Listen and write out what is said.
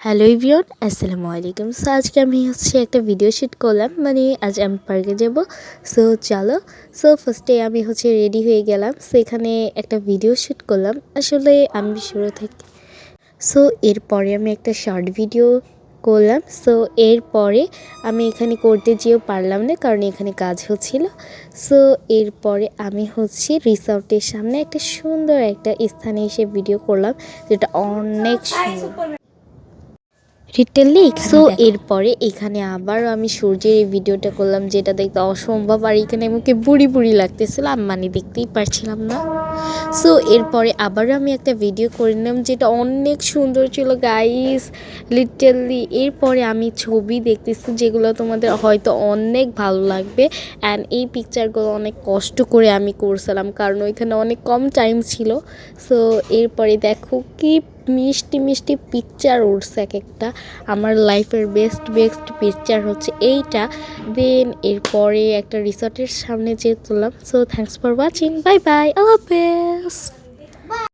Hello Evion আসসালামু আলাইকুম। So আজকে আমি হচ্ছে একটা ভিডিও শ্যুট করলাম। মানে আজ আমি পার্কে যাব। সো চলো। সো ফার্স্টে আমি হচ্ছে রেডি হয়ে গেলাম। সো এখানে একটা ভিডিও শ্যুট করলাম। আসলে আমি শুরু থেকে সো এরপরে আমি একটা শর্ট ভিডিও করলাম। সো এরপরে আমি এখানে করতে যেয়েও পারলাম না, কারণ এখানে কাজ হচ্ছিল। সো এরপরে আমি হচ্ছে রিসর্টের সামনে একটা সুন্দর একটা স্থানে এসে ভিডিও করলাম, যেটা অনেক সুন্দর। রিটেলি সো এরপরে এখানে আবার আমি সূর্যের এই ভিডিওটা করলাম যেটা দেখতে অসম্ভব আর এখানে আমাকে বুড়ি বুড়ি লাগতেছিল আমি মানে দেখতেই পারছিলাম না। সো এরপরে আবারও আমি একটা ভিডিও করে নিলাম যেটা অনেক সুন্দর ছিল গাইস লিটারলি এরপরে আমি ছবি দেখতেছি যেগুলো তোমাদের হয়তো অনেক ভালো লাগবে অ্যান্ড এই পিকচারগুলো অনেক কষ্ট করে আমি করছিলাম কারণ ওইখানে অনেক কম টাইম ছিল। সো এরপরে দেখো কি মিষ্টি মিষ্টি পিকচার উঠছে এক একটা আমার লাইফের বেস্ট বেস্ট পিকচার হচ্ছে এইটা। দেন এরপরে একটা রিসর্টের সামনে যেয়ে তুললাম so thanks for watching bye bye Allah